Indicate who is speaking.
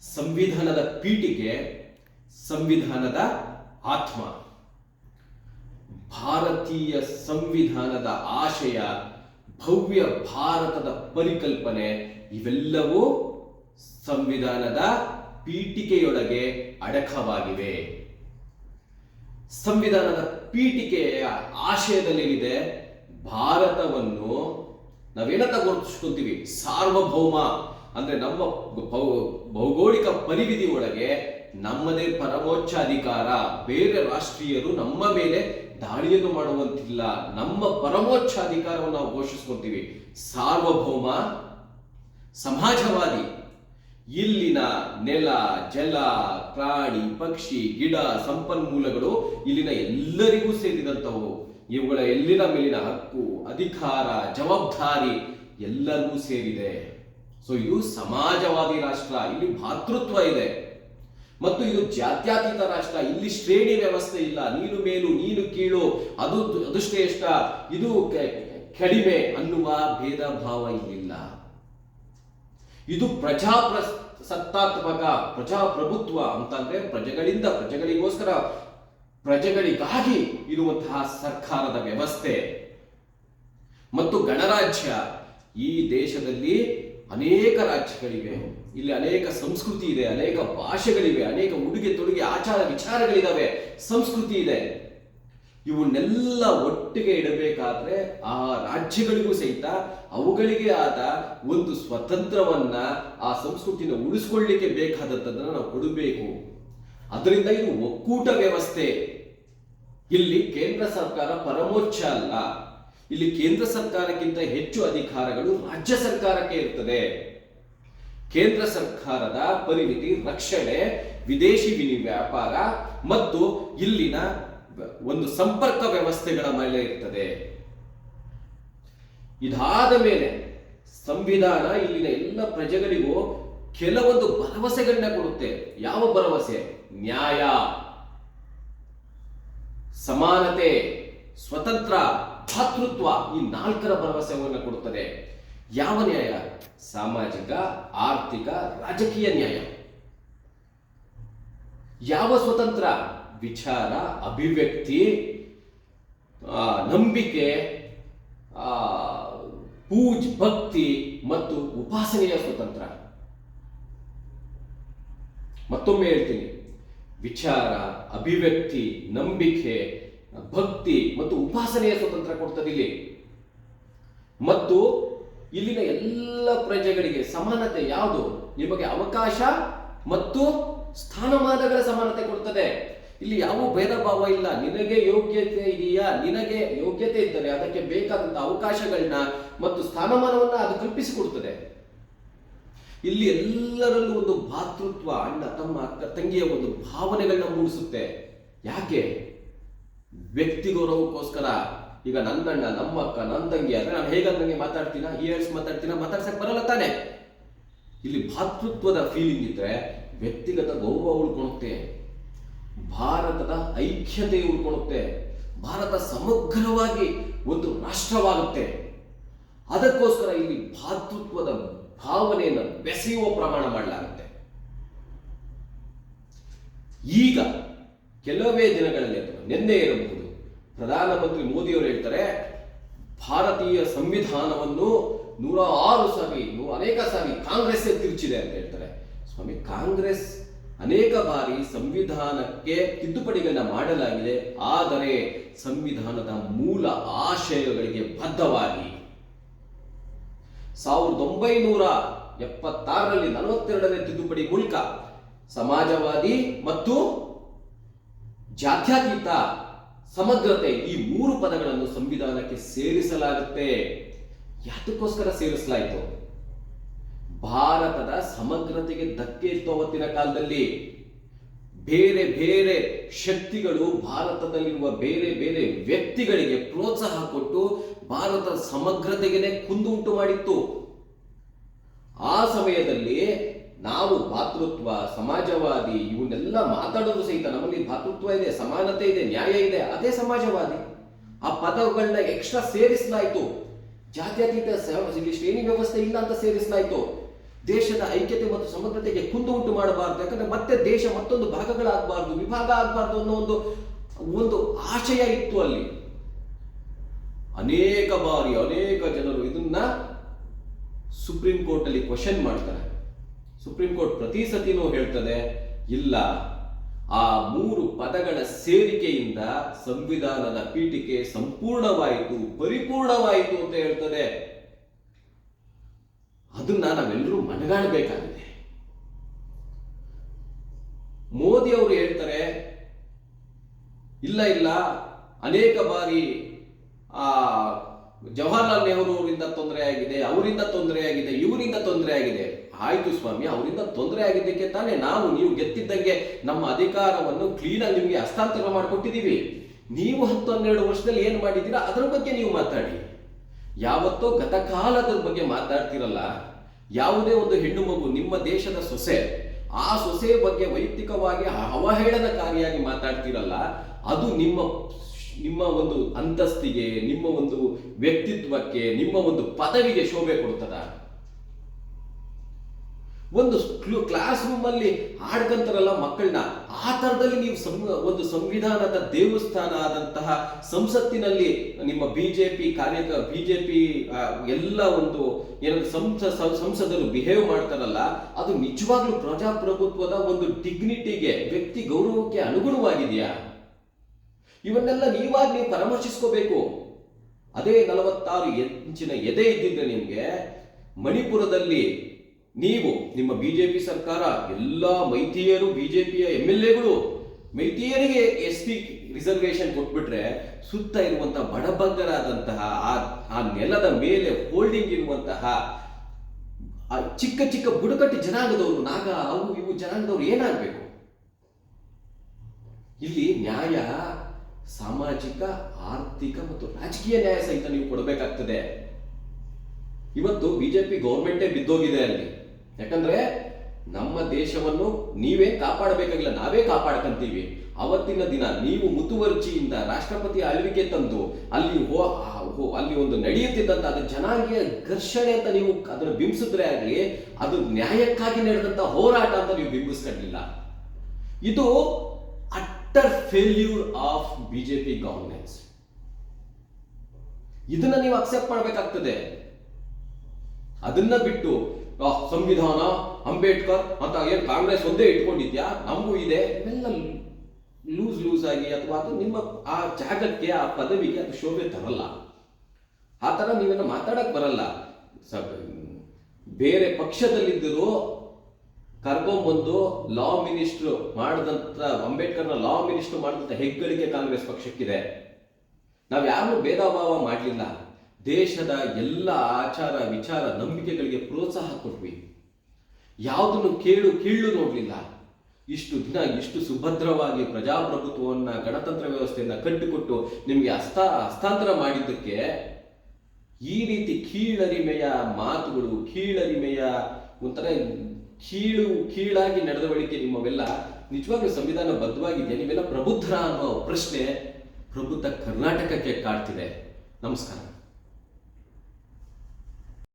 Speaker 1: ಸಂವಿಧಾನದ ಪೀಠಿಗೆ ಸಂವಿಧಾನದ ಆತ್ಮ. ಭಾರತೀಯ ಸಂವಿಧಾನದ ಆಶಯ, ಭವ್ಯ ಭಾರತದ ಪರಿಕಲ್ಪನೆ ಇವೆಲ್ಲವೂ ಸಂವಿಧಾನದ ಪೀಠಿಕೆಯೊಳಗೆ ಅಡಕವಾಗಿವೆ. ಸಂವಿಧಾನದ ಪೀಠಿಕೆಯ ಆಶಯದಲ್ಲೇನಿದೆ ಭಾರತವನ್ನು ನಾವೇನ ಗುರುತಿಸ್ಕೊಂತೀವಿ? ಸಾರ್ವಭೌಮ ಅಂದ್ರೆ ನಮ್ಮ ಭೌಗೋಳಿಕ ಪರಿವಿಧಿ ಒಳಗೆ ನಮ್ಮದೇ ಪರಮೋಚ್ಚ ಅಧಿಕಾರ ಬೇರೆ ರಾಷ್ಟ್ರೀಯರು ನಮ್ಮ ಮೇಲೆ ದಾಳಿಯನ್ನು ಮಾಡುವಂತಿಲ್ಲ. ನಮ್ಮ ಪರಮೋಚ್ಚ ಅಧಿಕಾರವನ್ನು ನಾವು ಘೋಷಿಸ್ಕೊತೀವಿ. ಸಾರ್ವಭೌಮ, ಸಮಾಜವಾದಿ. ಇಲ್ಲಿನ ನೆಲ, ಜಲ, ಪ್ರಾಣಿ, ಪಕ್ಷಿ, ಗಿಡ, ಸಂಪನ್ಮೂಲಗಳು ಇಲ್ಲಿನ ಎಲ್ಲರಿಗೂ ಸೇರಿದಂತಹವು ಇವುಗಳ ಎಲ್ಲಿನ ಮೇಲಿನ ಹಕ್ಕು, ಅಧಿಕಾರ, ಜವಾಬ್ದಾರಿ ಎಲ್ಲರಿಗೂ ಸೇರಿದೆ. ಸೊ ಇದು ಸಮಾಜವಾದಿ ರಾಷ್ಟ್ರ, ಇಲ್ಲಿ ಭಾತೃತ್ವ ಇದೆ. ಮತ್ತು ಇದು ಜಾತ್ಯಾತೀತ ರಾಷ್ಟ್ರ, ಇಲ್ಲಿ ಶ್ರೇಣಿ ವ್ಯವಸ್ಥೆ ಇಲ್ಲ. ನೀನು ಮೇಲು, ನೀನು ಕೀಳು, ಅದು ಅದುಶ್ರೇಷ್ಠ ಇದು ಕಡಿಮೆ ಅನ್ನುವ ಭೇದ ಭಾವ ಇಲ್ಲಿಲ್ಲ. ಇದು ಪ್ರಜಾಪ್ರ ಸತ್ತಾತ್ಮಕ ಪ್ರಜಾಪ್ರಭುತ್ವ ಅಂತಂದ್ರೆ ಪ್ರಜೆಗಳಿಂದ ಪ್ರಜೆಗಳಿಗೋಸ್ಕರ, ಪ್ರಜೆಗಳಿಗಾಗಿ ಇರುವಂತಹ ಸರ್ಕಾರದ ವ್ಯವಸ್ಥೆ. ಮತ್ತು ಗಣರಾಜ್ಯ, ಈ ದೇಶದಲ್ಲಿ ಅನೇಕ ರಾಜ್ಯಗಳಿವೆ. ಇಲ್ಲಿ ಅನೇಕ ಸಂಸ್ಕೃತಿ ಇದೆ, ಅನೇಕ ಭಾಷೆಗಳಿವೆ, ಅನೇಕ ಉಡುಗೆ ತೊಡುಗೆ ಆಚಾರ ವಿಚಾರಗಳಿದಾವೆ, ಸಂಸ್ಕೃತಿ ಇದೆ. ಇವನ್ನೆಲ್ಲ ಒಟ್ಟಿಗೆ ಇಡಬೇಕಾದ್ರೆ ಆ ರಾಜ್ಯಗಳಿಗೂ ಸಹಿತ ಅವುಗಳಿಗೆ ಆದ ಒಂದು ಸ್ವತಂತ್ರವನ್ನ ಆ ಸಂಸ್ಕೃತಿನ ಉಳಿಸ್ಕೊಳ್ಳಿಕ್ಕೆ ಬೇಕಾದಂಥದ್ದನ್ನ ನಾವು ಕೊಡಬೇಕು. ಅದರಿಂದ ಇದು ಒಕ್ಕೂಟ ವ್ಯವಸ್ಥೆ. ಇಲ್ಲಿ ಕೇಂದ್ರ ಸರ್ಕಾರ ಪರಮೋಚ್ಚ ಅಲ್ಲ. ಇಲ್ಲಿ ಕೇಂದ್ರ ಸರ್ಕಾರಕ್ಕಿಂತ ಹೆಚ್ಚು ಅಧಿಕಾರಗಳು ರಾಜ್ಯ ಸರ್ಕಾರಕ್ಕೆ ಇರ್ತದೆ. ಕೇಂದ್ರ ಸರ್ಕಾರದ ಪರಿಮಿತಿ ರಕ್ಷಣೆ, ವಿದೇಶಿ ವಿನಿ ವ್ಯಾಪಾರ ಮತ್ತು ಇಲ್ಲಿನ ಒಂದು ಸಂಪರ್ಕ ವ್ಯವಸ್ಥೆಗಳ ಮೇಲೆ ಇರ್ತದೆ. ಇದಾದ ಮೇಲೆ ಸಂವಿಧಾನ ಇಲ್ಲಿನ ಎಲ್ಲ ಪ್ರಜೆಗಳಿಗೂ ಕೆಲವೊಂದು ಭರವಸೆಗಳನ್ನ ಕೊಡುತ್ತೆ. ಯಾವ ಭರವಸೆ? ನ್ಯಾಯ. ಸಮಾನತೆ, ಸ್ವತಂತ್ರ. ಭಾತೃತ್ವ ಈ ನಾಲ್ಕರ ಭರವಸೆಯನ್ನು ಕೊಡುತ್ತದೆ. ಯಾವ ನ್ಯಾಯ? ಸಾಮಾಜಿಕ, ಆರ್ಥಿಕ, ರಾಜಕೀಯ ನ್ಯಾಯ. ಯಾವ ಸ್ವತಂತ್ರ? ವಿಚಾರ, ಅಭಿವ್ಯಕ್ತಿ ನಂಬಿಕೆ ಪೂಜ್, ಭಕ್ತಿ ಮತ್ತು ಉಪಾಸನೆಯ ಸ್ವತಂತ್ರ. ಮತ್ತೊಮ್ಮೆ ಹೇಳ್ತೀನಿ. ವಿಚಾರ, ಅಭಿವ್ಯಕ್ತಿ, ನಂಬಿಕೆ ಭಕ್ತಿ ಮತ್ತು ಉಪಾಸನೆಯ ಸ್ವತಂತ್ರ ಕೊಡ್ತದೆ ಇಲ್ಲಿ. ಮತ್ತು ಇಲ್ಲಿನ ಎಲ್ಲ ಪ್ರಜೆಗಳಿಗೆ ಸಮಾನತೆ ಯಾವುದು? ನಿಮಗೆ ಅವಕಾಶ ಮತ್ತು ಸ್ಥಾನಮಾನಗಳ ಸಮಾನತೆ ಕೊಡ್ತದೆ. ಇಲ್ಲಿ ಯಾವ ಭೇದ ಭಾವ ಇಲ್ಲ. ನಿನಗೆ ಯೋಗ್ಯತೆ ಇದೆಯಾ? ನಿನಗೆ ಯೋಗ್ಯತೆ ಇದ್ದರೆ ಅದಕ್ಕೆ ಬೇಕಾದಂತ ಅವಕಾಶಗಳನ್ನ ಮತ್ತು ಸ್ಥಾನಮಾನವನ್ನ ಅದು ಕಲ್ಪಿಸಿಕೊಡ್ತದೆ ಇಲ್ಲಿ ಎಲ್ಲರಲ್ಲೂ ಒಂದು ಭಾತೃತ್ವ, ಅಣ್ಣ, ತಮ್ಮ ತಂಗಿಯ ಒಂದು ಭಾವನೆಗಳನ್ನ ಮೂಡಿಸುತ್ತೆ. ಯಾಕೆ? ವ್ಯಕ್ತಿ ಗೌರವಕ್ಕೋಸ್ಕರ, ಈಗ ನನ್ನಣ್ಣ ನಮ್ಮಕ್ಕ ನನ್ನ ತಂಗಿ ಅಂದ್ರೆ ನಾನು ಹೇಗಂದಂಗೆ ಮಾತಾಡ್ತೀನ? ಇಯರ್ಸ್ ಮಾತಾಡ್ತೀನ? ಮಾತಾಡ್ಸಕ್ ಬರಲ್ಲ ತಾನೆ. ಇಲ್ಲಿ ಭಾತೃತ್ವದ ಫೀಲಿಂಗ್ ಇದ್ರೆ ವ್ಯಕ್ತಿಗತ ಗೌರವ ಉಳ್ಕೊಳುತ್ತೆ, ಭಾರತದ ಐಕ್ಯತೆ ಉಳ್ಕೊಳುತ್ತೆ, ಭಾರತ ಸಮಗ್ರವಾಗಿ ಒಂದು ರಾಷ್ಟ್ರವಾಗುತ್ತೆ. ಅದಕ್ಕೋಸ್ಕರ ಇಲ್ಲಿ ಭಾತೃತ್ವದ ಭಾವನೆಯನ್ನು ಬೆಸೆಯುವ ಪ್ರಮಾಣ ಮಾಡಲಾಗುತ್ತೆ. ಈಗ ಕೆಲವೇ ದಿನಗಳಲ್ಲಿ ಅಥವಾ ನಿನ್ನೆ ಇರಬಹುದು. ಪ್ರಧಾನಮಂತ್ರಿ ಮೋದಿಯವರು ಹೇಳ್ತಾರೆ, ಭಾರತೀಯ ಸಂವಿಧಾನವನ್ನು ನೂರ ಆರು ಸಾರಿ ನೂರ ಅನೇಕ ಸಾರಿ ಕಾಂಗ್ರೆಸ್ ತಿರುಚಿದೆ ಅಂತ ಹೇಳ್ತಾರೆ. ಸ್ವಾಮಿ, ಕಾಂಗ್ರೆಸ್ ಅನೇಕ ಬಾರಿ ಸಂವಿಧಾನಕ್ಕೆ ತಿದ್ದುಪಡಿಗಳನ್ನ ಮಾಡಲಾಗಿದೆ. ಆದರೆ ಸಂವಿಧಾನದ ಮೂಲ ಆಶಯಗಳಿಗೆ ಬದ್ಧವಾಗಿ ಸಾವಿರದ ಒಂಬೈನೂರ ಎಪ್ಪತ್ತಾರರಲ್ಲಿ ನಲವತ್ತೆರಡನೇ ತಿದ್ದುಪಡಿ ಮೂಲಕ ಸಮಾಜವಾದಿ ಮತ್ತು ಜಾತ್ಯತೀತ ಸಮಗ್ರತೆ ಈ ಮೂರು ಪದಗಳನ್ನು ಸಂವಿಧಾನಕ್ಕೆ ಸೇರಿಸಲಾಗುತ್ತೆ. ಯಾತಕ್ಕೋಸ್ಕರ ಸೇರಿಸಲಾಯಿತು? ಭಾರತದ ಸಮಗ್ರತೆಗೆ ಧಕ್ಕೆ ಇತ್ತು ಕಾಲದಲ್ಲಿ ಬೇರೆ ಬೇರೆ ಶಕ್ತಿಗಳು ಭಾರತದಲ್ಲಿರುವ ಬೇರೆ ಬೇರೆ ವ್ಯಕ್ತಿಗಳಿಗೆ ಪ್ರೋತ್ಸಾಹ ಕೊಟ್ಟು ಭಾರತದ ಸಮಗ್ರತೆಗೆ ಕುಂದು ಉಂಟು ಮಾಡಿತ್ತು. ಆ ಸಮಯದಲ್ಲಿ ನಾವು ಭಾತೃತ್ವ, ಸಮಾಜವಾದಿ, ಇವನ್ನೆಲ್ಲ ಮಾತಾಡೋದು ಸಹಿತ ನಮ್ಮಲ್ಲಿ ಭಾತೃತ್ವ ಇದೆ, ಸಮಾನತೆ ಇದೆ, ನ್ಯಾಯ ಇದೆ, ಅದೇ ಸಮಾಜವಾದಿ. ಆ ಪದಗಳನ್ನ ಎಕ್ಸ್ಟ್ರಾ ಸೇರಿಸಲಾಯಿತು. ಜಾತ್ಯತೀತ ಶ್ರೇಣಿ ವ್ಯವಸ್ಥೆ ಇಲ್ಲ ಅಂತ ಸೇರಿಸಲಾಯಿತು. ದೇಶದ ಐಕ್ಯತೆ ಮತ್ತು ಸಮಗ್ರತೆಗೆ ಕುಂದು ಉಂಟು ಮಾಡಬಾರದು, ಯಾಕಂದ್ರೆ ಮತ್ತೆ ದೇಶ ಮತ್ತೊಂದು ಭಾಗಗಳಾಗಬಾರ್ದು, ವಿಭಾಗ ಆಗಬಾರ್ದು ಅನ್ನೋ ಒಂದು ಒಂದು ಆಶಯ ಇತ್ತು ಅಲ್ಲಿ. ಅನೇಕ ಬಾರಿ ಅನೇಕ ಜನರು ಇದನ್ನ ಸುಪ್ರೀಂ ಕೋರ್ಟ್ ಅಲ್ಲಿ ಕ್ವಶನ್ ಮಾಡ್ತಾರೆ. ಸುಪ್ರೀಂ ಕೋರ್ಟ್ ಪ್ರತಿ ಸತಿನೂ ಹೇಳ್ತದೆ, ಇಲ್ಲ, ಆ ಮೂರು ಪದಗಳ ಸೇರಿಕೆಯಿಂದ ಸಂವಿಧಾನದ ಪೀಠಿಕೆ ಸಂಪೂರ್ಣವಾಯಿತು, ಪರಿಪೂರ್ಣವಾಯಿತು ಅಂತ ಹೇಳ್ತದೆ. ಅದನ್ನ ನಾವೆಲ್ಲರೂ ಮನಗಾಣಬೇಕಾಗಿದೆ ಮೋದಿ ಅವರು ಹೇಳ್ತಾರೆ, ಇಲ್ಲ ಇಲ್ಲ, ಅನೇಕ ಬಾರಿ, ಆ, ಜವಾಹರ್ಲಾಲ್ ನೆಹರು ಅವರಿಂದ ತೊಂದರೆ ಆಗಿದೆ, ಅವರಿಂದ ತೊಂದರೆ ಆಗಿದೆ ಆಗಿದೆ ಆಯ್ತು ಸ್ವಾಮಿ, ಅವರಿಂದ ತೊಂದರೆ ಆಗಿದ್ದಕ್ಕೆ ತಾನೇ ನಾವು ನೀವು ಗೆದ್ದಿದ್ದಂಗೆ ನಮ್ಮ ಅಧಿಕಾರವನ್ನು ಕ್ಲೀನಾಗಿ ನಿಮಗೆ ಹಸ್ತಾಂತರ ಮಾಡಿಕೊಟ್ಟಿದ್ದೀವಿ. ನೀವು ಹತ್ತು ಹನ್ನೆರಡು ವರ್ಷದಲ್ಲಿ ಏನು ಮಾಡಿದ್ದೀರಾ? ಅದರ ಬಗ್ಗೆ ನೀವು ಮಾತಾಡಿ. ಯಾವತ್ತೋ ಗತಕಾಲದ ಬಗ್ಗೆ ಮಾತಾಡ್ತಿರಲ್ಲ, ಯಾವುದೇ ಒಂದು ಹೆಣ್ಣು ಮಗು ನಿಮ್ಮ ದೇಶದ ಸೊಸೆ, ಆ ಸೊಸೆ ಬಗ್ಗೆ ವೈಯಕ್ತಿಕವಾಗಿ ಅವಹೇಳನಕಾರಿಯಾಗಿ ಮಾತಾಡ್ತಿರಲ್ಲ, ಅದು ನಿಮ್ಮ ನಿಮ್ಮ ಒಂದು ಅಂತಸ್ತಿಗೆ, ನಿಮ್ಮ ಒಂದು ವ್ಯಕ್ತಿತ್ವಕ್ಕೆ, ನಿಮ್ಮ ಒಂದು ಪದವಿಗೆ ಶೋಭೆ ಕೊಡ್ತದ ಒಂದು ಕ್ಲಾಸ್ ರೂಮ್ ಅಲ್ಲಿ ಆಡ್ಕಂತಾರಲ್ಲ ಮಕ್ಕಳನ್ನ ಆ ತರದಲ್ಲಿ ನೀವು ಒಂದು ಸಂವಿಧಾನದ ದೇವಸ್ಥಾನ ಆದಂತಹ ಸಂಸತ್ತಿನಲ್ಲಿ ನಿಮ್ಮ ಬಿಜೆಪಿ ಕಾರ್ಯ ಬಿಜೆಪಿ ಎಲ್ಲ ಒಂದು ಏನಾದ್ರು ಸಂಸ ಸಂಸದರು ಬಿಹೇವ್ ಮಾಡ್ತಾರಲ್ಲ, ಅದು ನಿಜವಾಗ್ಲೂ ಪ್ರಜಾಪ್ರಭುತ್ವದ ಒಂದು ಡಿಗ್ನಿಟಿಗೆ ವ್ಯಕ್ತಿ ಗೌರವಕ್ಕೆ ಅನುಗುಣವಾಗಿದೆಯಾ? ಇವನ್ನೆಲ್ಲ ನೀವಾಗಿ ನೀವು ಪರಾಮರ್ಶಿಸ್ಕೋಬೇಕು. ಅದೇ ನಲವತ್ತಾರು ಇಂಚಿನ ಎದೆ ಇದ್ದಿದ್ರೆ ನಿಮಗೆ ಮಣಿಪುರದಲ್ಲಿ ನೀವು ನಿಮ್ಮ ಬಿಜೆಪಿ ಸರ್ಕಾರ, ಎಲ್ಲ ಮೈತಿಯರು ಬಿಜೆಪಿಯ ಎಂ ಎಲ್ ಎಗಳು ಮೈತಿಯರಿಗೆ ಎಸ್ ಪಿ ರಿಸರ್ವೇಶನ್ ಕೊಟ್ಬಿಟ್ರೆ ಸುತ್ತ ಇರುವಂತಹ ಬಡಬಗ್ಗರಾದಂತಹ, ಆ ಆ ನೆಲದ ಮೇಲೆ ಹೋಲ್ಡಿಂಗ್ ಇರುವಂತಹ, ಆ ಚಿಕ್ಕ ಚಿಕ್ಕ ಬುಡಕಟ್ಟು ಜನಾಂಗದವರು, ನಾಗ, ಅವು, ಇವು ಜನಾಂಗದವರು ಏನಾಗಬೇಕು? ಇಲ್ಲಿ ನ್ಯಾಯ, ಸಾಮಾಜಿಕ, ಆರ್ಥಿಕ ಮತ್ತು ರಾಜಕೀಯ ನ್ಯಾಯ ಸಹಿತ ನೀವು ಕೊಡಬೇಕಾಗ್ತದೆ. ಇವತ್ತು ಬಿಜೆಪಿ ಗೌರ್ಮೆಂಟೇ ಬಿದ್ದೋಗಿದೆ ಅಲ್ಲಿ. ಯಾಕಂದ್ರೆ ನಮ್ಮ ದೇಶವನ್ನು ನೀವೇ ಕಾಪಾಡಬೇಕಾಗಿಲ್ಲ, ನಾವೇ ಕಾಪಾಡ್ಕಂತೀವಿ. ಅವತ್ತಿನ ದಿನ ನೀವು ಮುತುವರ್ಜಿಯಿಂದ ರಾಷ್ಟ್ರಪತಿ ಆಳ್ವಿಕೆ ತಂದು ಅಲ್ಲಿ ಅಲ್ಲಿ ಒಂದು ನಡೆಯುತ್ತಿದ್ದಂತ ಅದು ಜನಾಂಗೀಯ ಘರ್ಷಣೆ ಅಂತ ನೀವು ಅದನ್ನು ಬಿಂಬಿಸಿದ್ರೆ ಆಗಲಿ, ಅದು ನ್ಯಾಯಕ್ಕಾಗಿ ನಡೆದಂತ ಹೋರಾಟ ಅಂತ ನೀವು ಬಿಂಬಿಸ್ಕೊಂಡಿಲ್ಲ. ಇದು utter failure of BJP governance ಇದನ್ನ ನೀವು ಅಕ್ಸೆಪ್ಟ್ ಮಾಡಬೇಕಾಗ್ತದೆ. ಅದನ್ನ ಬಿಟ್ಟು ಸಂವಿಧಾನ, ಅಂಬೇಡ್ಕರ್ ಅಂತ ಏನು ಕಾಂಗ್ರೆಸ್ ಒಂದೇ ಇಟ್ಕೊಂಡಿದ್ಯಾ? ನಮಗೂ ಇದೆ. ಇವೆಲ್ಲ ಲೂಸ್ ಲೂಸ್ ಆಗಿ ಅಥವಾ ಅದು ನಿಮ್ಮ ಆ ಜಾಗಕ್ಕೆ, ಆ ಪದವಿಗೆ ಅದು ಶೋಭೆ ತರಲ್ಲ. ಆ ಥರ ನೀವೆಲ್ಲ ಮಾತಾಡಕ್ ಬರಲ್ಲ. ಬೇರೆ ಪಕ್ಷದಲ್ಲಿದ್ದರೂ ಕರ್ಕೊಂಬಂದು ಲಾ ಮಿನಿಸ್ಟ್ರು ಮಾಡಿದಂತ, ಅಂಬೇಡ್ಕರ್ನ ಲಾ ಮಿನಿಸ್ಟರ್ ಮಾಡಿದಂತ ಹೆಗ್ಗಳಿಕೆ ಕಾಂಗ್ರೆಸ್ ಪಕ್ಷಕ್ಕಿದೆ. ನಾವು ಯಾರು ಭೇದ ಭಾವ ಮಾಡಲಿಲ್ಲ. ದೇಶದ ಎಲ್ಲ ಆಚಾರ, ವಿಚಾರ, ನಂಬಿಕೆಗಳಿಗೆ ಪ್ರೋತ್ಸಾಹ ಕೊಟ್ವಿ. ಯಾವುದನ್ನು ಕೇಳು, ಕೀಳು ನೋಡಲಿಲ್ಲ. ಇಷ್ಟು ದಿನ ಇಷ್ಟು ಸುಭದ್ರವಾಗಿ ಪ್ರಜಾಪ್ರಭುತ್ವವನ್ನು, ಗಣತಂತ್ರ ವ್ಯವಸ್ಥೆಯನ್ನು ಕಟ್ಟಿಕೊಟ್ಟು ನಿಮಗೆ ಹಸ್ತ, ಹಸ್ತಾಂತರ ಮಾಡಿದ್ದಕ್ಕೆ ಈ ರೀತಿ ಕೀಳರಿಮೆಯ ಮಾತುಗಳು, ಕೀಳರಿಮೆಯ ಒಂಥರ ಕೀಳು, ಕೀಳಾಗಿ ನಡೆದವಳಿಕೆ ನಿಮ್ಮವೆಲ್ಲ ನಿಜವಾಗ್ಲೂ ಸಂವಿಧಾನ ಬದ್ಧವಾಗಿದೆಯಾ? ನೀವೆಲ್ಲ ಪ್ರಬುದ್ಧರ ಅನ್ನೋ ಪ್ರಶ್ನೆ ಪ್ರಬುದ್ಧ ಕರ್ನಾಟಕಕ್ಕೆ ಕಾಡ್ತಿದೆ. ನಮಸ್ಕಾರ.